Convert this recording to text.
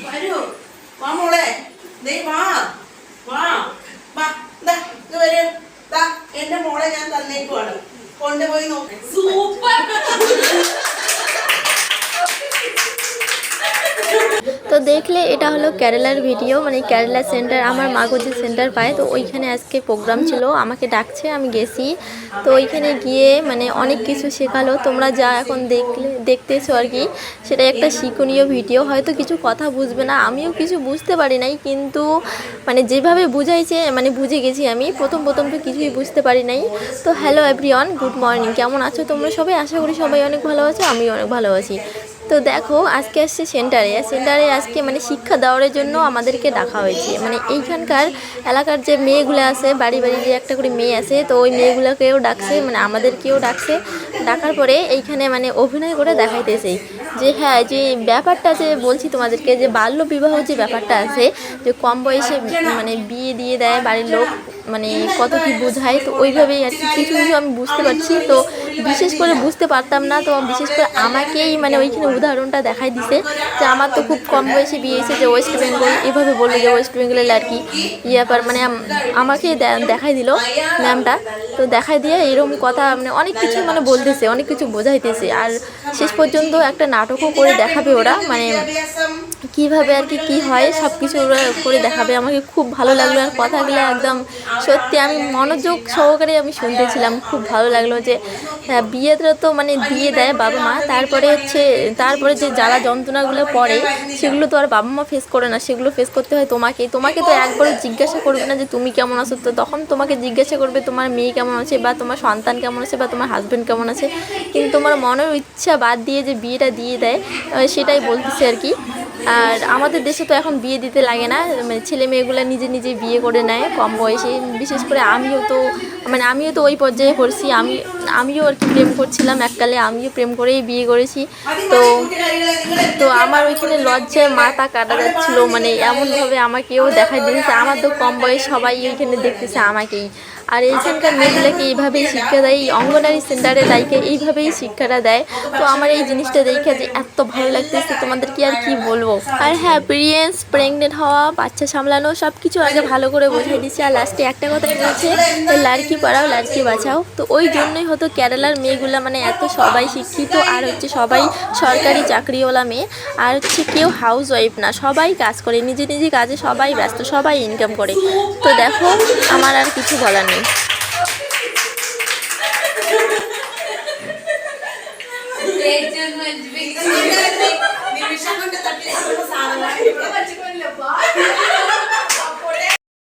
വരൂ. വാ മോളെ. ദേ വാ. വാ. വാ. ദാ ഇത് വരൂ. എന്റെ മോളെ ഞാൻ തന്നേക്കുവാണ്. കൊണ്ടുപോയി നോക്ക്. സൂപ്പർ. তো দেখলে এটা হলো কেরালার ভিডিও মানে কেরালা সেন্টার, আমার মাগো যে সেন্টার পায়, তো ওইখানে আজকে প্রোগ্রাম ছিল, আমাকে ডাকছে, আমি গেছি। তো ওইখানে গিয়ে মানে অনেক কিছু শেখালো, তোমরা যা এখন দেখলে, দেখতেছো আর কি সেটা একটা শিক্ষণীয় ভিডিও। হয়তো কিছু কথা বুঝবে না, আমিও কিছু বুঝতে পারি নাই, কিন্তু মানে যেভাবে বুঝাইছে মানে বুঝে গেছি আমি, প্রথম প্রথম তো কিছুই বুঝতে পারি নাই। তো হ্যালো এভরিওয়ান গুড মর্নিং কেমন আছো তোমরা সবাই? আশা করি সবাই অনেক ভালো আছো, আমিও অনেক ভালো আছি। তো দেখো, আজকে আসছে সেন্টারে। সেন্টারে আজকে মানে শিক্ষা দেওয়ার জন্য আমাদেরকে ডাকা হয়েছে। মানে এইখানকার এলাকার যে মেয়েগুলো আছে, বাড়ি বাড়ি যে একটা করে মেয়ে আছে, তো ওই মেয়েগুলোকেও ডাকছে মানে আমাদেরকেও ডাকছে। ডাকার পরে এইখানে মানে অভিনয় করে দেখাইতেছে। যে হ্যাঁ যে ব্যাপারটা যে বলছি তোমাদেরকে, যে বাল্য বিবাহ যে ব্যাপারটা আছে, যে কম বয়সে মানে বিয়ে দিয়ে দেয় বাড়ির লোক মানে কত কি বোঝায়, তো ওইভাবেই আর কি, কিছু কিছু আমি বুঝতে পারছি। তো বিশেষ করে বুঝতে পারতাম না, তো বিশেষ করে আমাকেই মানে ওইখানে উদাহরণটা দেখাই দিছে, যে আমার তো খুব কম বয়সে বিয়ে হয়েছে, যে ওয়েস্ট বেঙ্গল এভাবে বলল যে ওয়েস্ট বেঙ্গলের আর কি ইয়ারপর মানে আম- আমাকে দেখাই দিল ম্যামটা, তো দেখাই দিয়ে এরকম কথা মানে অনেক কিছু মানে বলতেছে, অনেক কিছু বোঝাইতেছে। আর শেষ পর্যন্ত একটা নাটকও করে দেখাবে ওরা মানে কীভাবে আর কি কী হয় সব কিছু ওরা করে দেখাবে। আমাকে খুব ভালো লাগল আর কথাগুলো একদম সত্যি আমি মনোযোগ সহকারে আমি শুনতেছিলাম। খুব ভালো লাগল যে হ্যাঁ, বিয়েটা তো মানে দিয়ে দেয় বাবা মা তারপরে হচ্ছে তারপরে যে জ্বালা যন্ত্রণাগুলো পড়ে সেগুলো তো আর বাবা মা ফেস করে না। সেগুলো ফেস করতে হয় তোমাকে। তোমাকে তো একবারও জিজ্ঞাসা করবে না যে তুমি কেমন আছো? তো তখন তোমাকে জিজ্ঞাসা করবে তোমার মেয়ে কেমন আছে? বা তোমার সন্তান কেমন আছে? বা তোমার হাজব্যান্ড কেমন আছে? কিন্তু তোমার মনের ইচ্ছা বাদ দিয়ে যে বিয়েটা দিয়ে দেয় সেটাই বলতেছে আর কি। আর আমাদের দেশে তো এখন বিয়ে দিতে লাগে না মানে ছেলে মেয়েগুলো নিজে নিজে বিয়ে করে নেয় কম বয়সে। বিশেষ করে আমিও তো মানে আমিও তো ওই পর্যায়ে পড়ছি, আমি আমিও আর কি প্রেম করছিলাম এককালে, আমিও প্রেম করেই বিয়ে করেছি। তো তো আমার ওইখানে লজ্জায় মাথা কাটা যাচ্ছিল মানে এমনভাবে আমাকেও দেখাই দিয়েছে। আমার তো কম বয়স, সবাই ওইখানে দেখতেছে আমাকেই। আর এইখানকার মেয়েগুলোকে এইভাবেই শিক্ষা দেয়, এই অঙ্গনারী সেন্টারে লাইকে এইভাবেই শিক্ষাটা দেয়। তো আমার এই জিনিসটা দেখে যে এত ভালো লাগতেছে, তোমাদের কি আর কি বলব? আর হ্যাঁ পিরিয়েন্স, প্রেগনেন্ট হওয়া, বাচ্চা সামলানো সব কিছু আগে ভালো করে বোঝাই দিচ্ছে আর লাস্টে একটা কথা বলছে লাড়কি পড়াও লাড়কি বাঁচাও। তো ওই জন্যই হয়তো কেরালার মেয়েগুলো মানে এত সবাই শিক্ষিত, আর হচ্ছে সবাই সরকারি চাকরিওয়ালা মেয়ে, আর হচ্ছে কেউ হাউস ওয়াইফ না। সবাই কাজ করে, নিজে নিজে কাজে সবাই ব্যস্ত, সবাই ইনকাম করে। তো দেখো, আমার আর কিছু বলার নেই।